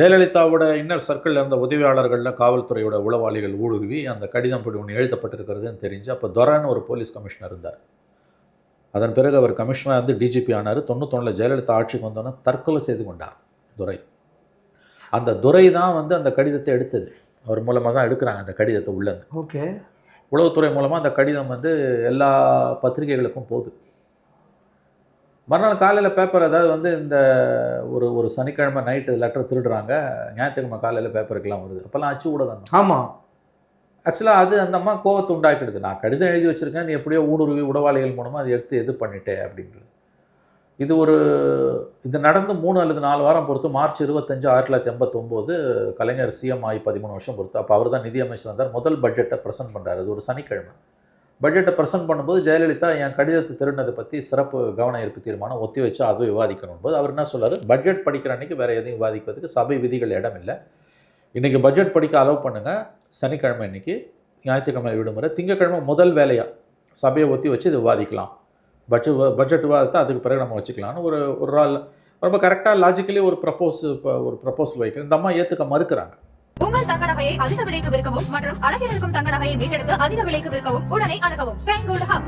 ஜெயலலிதாவோட inner சர்க்கிளில் இருந்த உதவியாளர்களில் காவல்துறையோட உளவாளிகள் ஊடுருவி அந்த கடிதம் இப்படி ஒன்று எழுதப்பட்டிருக்கிறதுன்னு தெரிஞ்சு அப்போ துரைன்னு ஒரு போலீஸ் கமிஷனர் இருந்தார். அதன் பிறகு அவர் கமிஷனராக இருந்து டிஜிபி ஆனார். தொண்ணூத்தொன்னில் ஜெயலலிதா ஆட்சிக்கு வந்தோன்னே தற்கொலை செய்து கொண்டார் துரை. அந்த துரை தான் வந்து அந்த கடிதத்தை எடுத்தது. அவர் மூலமாக தான் எடுக்கிறாங்க அந்த கடிதத்தை உள்ளேருந்து ஓகே. உளவுத்துறை மூலமாக அந்த கடிதம் வந்து எல்லா பத்திரிகைகளுக்கும் போகுது. மறுநாள் காலையில் பேப்பர் அதாவது வந்து இந்த ஒரு ஒரு சனிக்கிழமை நைட்டு லெட்டர் திருடுறாங்க ஞாயிற்றுக்கிழமை காலையில் பேப்பருக்கெல்லாம் வருது. அப்போல்லாம் அச்சு ஊடகம் ஆமாம் ஆக்சுவலாக அது அந்த அம்மா கோவத்தை உண்டாக்கிடுது. நான் கடிதம் எழுதி வச்சுருக்கேன் நீ எப்படியோ ஊடுருவி உடவாளிகள் மூலமாக அதை எடுத்து இது பண்ணிட்டே அப்படின்றது. இது ஒரு இது நடந்து மூணு அல்லது நாலு வாரம் பொறுத்து மார்ச் இருபத்தஞ்சு ஆயிரத்தி தொள்ளாயிரத்தி எண்பத்தொம்போது கலைஞர் சிஎம் ஆகி பதிமூணு வருஷம் பொறுத்து. அப்போ அவர் தான் நிதியமைச்சர் வந்தார் முதல் பட்ஜெட்டை ப்ரெசென்ட் பண்ணுறாரு அது ஒரு சனிக்கிழமை. பட்ஜெட்டை ப்ரெசென்ட் பண்ணும்போது ஜெயலலிதா என் கடிதத்தை திருடினதை பற்றி சிறப்பு கவன ஈர்ப்பு தீர்மானம் ஒத்தி வச்சு அது விவாதிக்கணும் போது அவர் என்ன சொல்கிறார் பட்ஜெட் படிக்கிற அன்னைக்கு வேறு எதையும் விவாதிப்பதுக்கு சபை விதிகள் இடம் இல்லை. இன்றைக்கி பட்ஜெட் படிக்க அலோவ் பண்ணுங்கள் சனிக்கிழமை இன்னைக்கு ஞாயிற்றுக்கிழமை விடுமுறை திங்கக்கிழமை முதல் வேலையாக சபையை ஒத்தி வச்சு இது விவாதிக்கலாம். பட்ஜெட் பட்ஜெட் விவாதத்தை அதுக்கு பிறகு நம்ம வச்சுக்கலாம்னு ஒரு ஒரு ரொம்ப கரெக்டாக லாஜிக்கலி ஒரு ப்ரப்போஸ் ஒரு ப்ரப்போசல் வைக்கிறேன். இந்த அம்மா ஏற்றுக்க மறுக்கிறாங்க. உங்கள் தங்க நகையை அதிக விலைக்கு விற்கவும் மற்றும் அழகில் இருக்கும் தங்க நகையை மீட்டெடுத்து அதிக விலைக்கு விற்கவும் உடனே அணுகவும். ஹப்